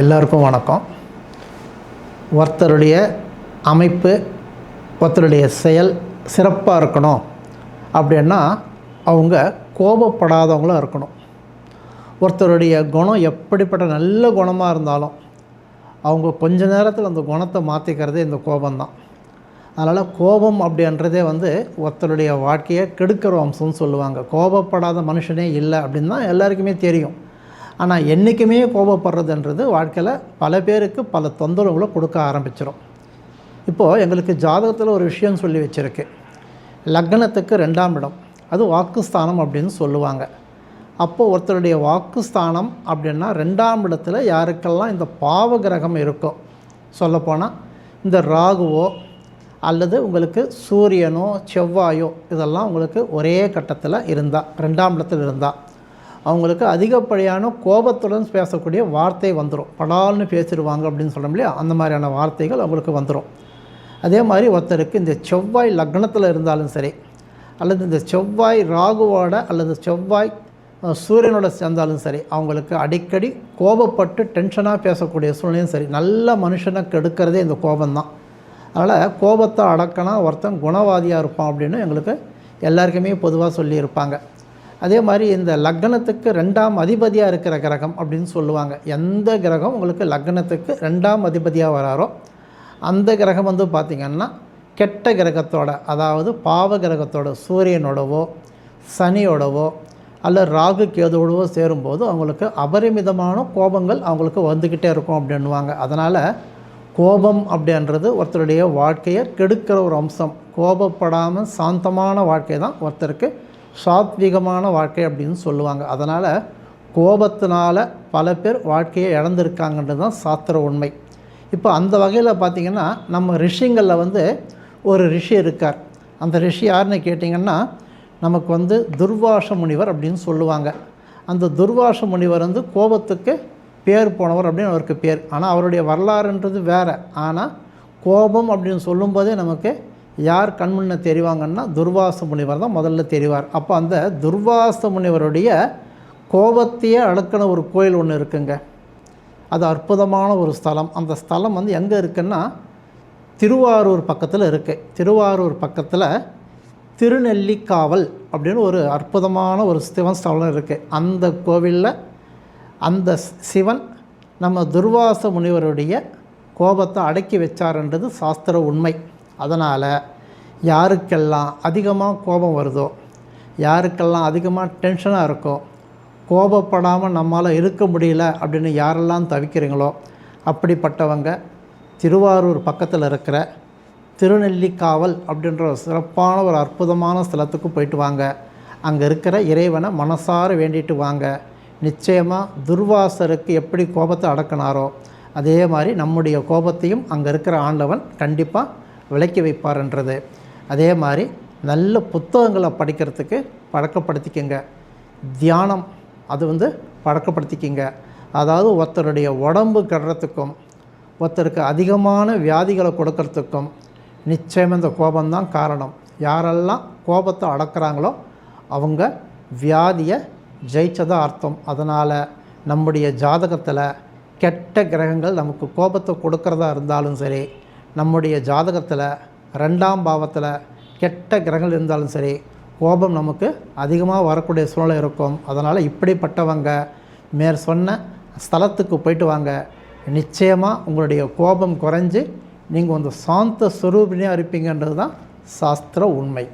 எல்லாருக்கும் வணக்கம். ஒருத்தருடைய அமைப்பு ஒருத்தருடைய செயல் சிறப்பாக இருக்கணும் அப்படின்னா அவங்க கோபப்படாதவங்களும் இருக்கணும். ஒருத்தருடைய குணம் எப்படிப்பட்ட நல்ல குணமாக இருந்தாலும் அவங்க கொஞ்ச நேரத்தில் அந்த குணத்தை மாற்றிக்கிறதே இந்த கோபம்தான். அதனால் கோபம் அப்படின்றதே வந்து ஒருத்தருடைய வாழ்க்கையை கெடுக்கிற அம்சம்னு சொல்லுவாங்க. கோபப்படாத மனுஷனே இல்லை அப்படின்னு தான் எல்லாருக்குமே தெரியும். ஆனால் என்றைக்குமே கோபப்படுறதுன்றது வாழ்க்கையில் பல பேருக்கு பல தொந்தரவுகளை கொடுக்க ஆரம்பிச்சிடும் இப்போது எங்களுக்கு ஜாதகத்தில் ஒரு விஷயம் சொல்லி வச்சுருக்கு. லக்னத்துக்கு ரெண்டாம் இடம். அது வாக்குஸ்தானம் அப்படின்னு சொல்லுவாங்க. அப்போது ஒருத்தருடைய வாக்குஸ்தானம் அப்படின்னா ரெண்டாம் இடத்துல யாருக்கெல்லாம் இந்த பாவ கிரகம் இருக்கோ சொல்லப்போனால் இந்த ராகுவோ அல்லது உங்களுக்கு சூரியனோ செவ்வாயோ இதெல்லாம் உங்களுக்கு ஒரே கட்டத்தில் இருந்தால் ரெண்டாம் இடத்தில் இருந்தால் அவங்களுக்கு அதிகப்படியான கோபத்துடன் பேசக்கூடிய வார்த்தை வந்துடும் படால்னு பேசிடுவாங்க அப்படின்னு சொல்கிறோம் இல்லையா? அந்த மாதிரியான வார்த்தைகள் அவங்களுக்கு வந்துடும் அதே மாதிரி ஒருத்தருக்கு இந்த செவ்வாய் லக்னத்தில் இருந்தாலும் சரி அல்லது இந்த செவ்வாய் ராகுவோட அல்லது செவ்வாய் சூரியனோட சேர்ந்தாலும் சரி அவங்களுக்கு அடிக்கடி கோபப்பட்டு டென்ஷனாக பேசக்கூடிய சூழ்நிலையும் சரி நல்ல மனுஷனை கெடுக்கிறதே இந்த கோபம்தான். அதனால் கோபத்தை அடக்கினா ஒருத்தன் குணவாதியாக இருப்பான் அப்படின்னு எங்களுக்கு எல்லாருக்குமே பொதுவாக சொல்லியிருப்பாங்க. அதே மாதிரி இந்த லக்னத்துக்கு ரெண்டாம் அதிபதியாக இருக்கிற கிரகம் அப்படின்னு சொல்லுவாங்க. எந்த கிரகம் உங்களுக்கு லக்னத்துக்கு ரெண்டாம் அதிபதியாக வராரோ அந்த கிரகம் வந்து பார்த்திங்கன்னா கெட்ட கிரகத்தோட அதாவது பாவ கிரகத்தோட சூரியனோடவோ சனியோடவோ அல்ல ராகு கேதுவோடவோ சேரும்போது அவங்களுக்கு அபரிமிதமான கோபங்கள் அவங்களுக்கு வந்துக்கிட்டே இருக்கும் அப்படின்னுவாங்க. அதனால் கோபம் அப்படின்றது ஒருத்தருடைய வாழ்க்கையை கெடுக்கிற ஒரு அம்சம். கோபப்படாமல் சாந்தமான வாழ்க்கை தான் ஒருத்தருக்கு சாத்விகமான வாழ்க்கை அப்படின்னு சொல்லுவாங்க. அதனால் கோபத்தினால பல பேர் வாழ்க்கையை இழந்திருக்காங்கன்றது தான் சாத்திர உண்மை. இப்போ அந்த வகையில் பார்த்திங்கன்னா நம்ம ரிஷிங்களில் வந்து ஒரு ரிஷி இருக்கார். அந்த ரிஷி யாருன்னு கேட்டிங்கன்னா நமக்கு வந்து துர்வாச முனிவர் அப்படின்னு சொல்லுவாங்க. அந்த துர்வாச முனிவர் வந்து கோபத்துக்கு பேர் போனவர் அப்படின்னு அவருக்கு பேர். ஆனால் அவருடைய வரலாறுன்றது வேறு. ஆனால் கோபம் அப்படின்னு சொல்லும்போதே நமக்கு யார் கண்முன்ன தெரிவாங்கன்னா துர்வாச முனிவர் தான் முதல்ல தெரிவார். அப்போ அந்த துர்வாச முனிவருடைய கோபத்தையே அடக்கின ஒரு கோயில் ஒன்று இருக்குங்க. அது அற்புதமான ஒரு ஸ்தலம். அந்த ஸ்தலம் வந்து எங்கே இருக்குன்னா திருவாரூர் பக்கத்தில் இருக்குது திருவாரூர் பக்கத்தில் திருநெல்லிக்காவல் அப்படின்னு ஒரு அற்புதமான ஒரு சிவன் ஸ்தலம் இருக்குது அந்த கோவிலில் அந்த சிவன் நம்ம துர்வாச முனிவருடைய கோபத்தை அடக்கி வச்சாருன்றது சாஸ்திர உண்மை. அதனால் யாருக்கெல்லாம் அதிகமாக கோபம் வருதோ யாருக்கெல்லாம் அதிகமாக டென்ஷனாக இருக்கோ கோபப்படாமல் நம்மளால் இருக்க முடியல அப்படின்னு யாரெல்லாம் தவிக்கிறீங்களோ அப்படிப்பட்டவங்க திருவாரூர் பக்கத்தில் இருக்கிற திருநெல்லிக்காவல் அப்படின்ற ஒரு சிறப்பான ஒரு அற்புதமான ஸ்தலத்துக்கு போயிட்டு வாங்க. அங்கே இருக்கிற இறைவனை மனசார வேண்டிட்டு வாங்க. நிச்சயமாக துர்வாசருக்கு எப்படி கோபத்தை அடக்கினாரோ அதே மாதிரி நம்முடைய கோபத்தையும் அங்கே இருக்கிற ஆண்டவன் கண்டிப்பாக விளக்கி வைப்பார்ன்றது. அதே மாதிரி நல்ல புத்தகங்களை படிக்கிறதுக்கு பழக்கப்படுத்திக்கங்க. தியானம் அது வந்து பழக்கப்படுத்திக்கிங்க. அதாவது ஒருத்தருடைய உடம்பு கெடுறதுக்கும் ஒருத்தருக்கு அதிகமான வியாதிகளை கொடுக்கறதுக்கும் நிச்சயம் இந்த கோபம்தான் காரணம். யாரெல்லாம் கோபத்தை அடக்கிறாங்களோ அவங்க வியாதியை ஜெயிச்சதா அர்த்தம். அதனால் நம்முடைய ஜாதகத்தில் கெட்ட கிரகங்கள் நமக்கு கோபத்தை கொடுக்கறதா இருந்தாலும் சரி நம்முடைய ஜாதகத்தில் ரெண்டாம் பாவத்தில் கெட்ட கிரகங்கள் இருந்தாலும் சரி கோபம் நமக்கு அதிகமாக வரக்கூடிய சூழ்நிலை இருக்கும். அதனால் இப்படிப்பட்டவங்க மேற் சொன்ன ஸ்தலத்துக்கு போயிட்டு வாங்க. நிச்சயமாக உங்களுடைய கோபம் குறைஞ்சு நீங்கள் வந்து சாந்த சுரூபினியாக இருப்பீங்கன்றது தான் சாஸ்திர உண்மை.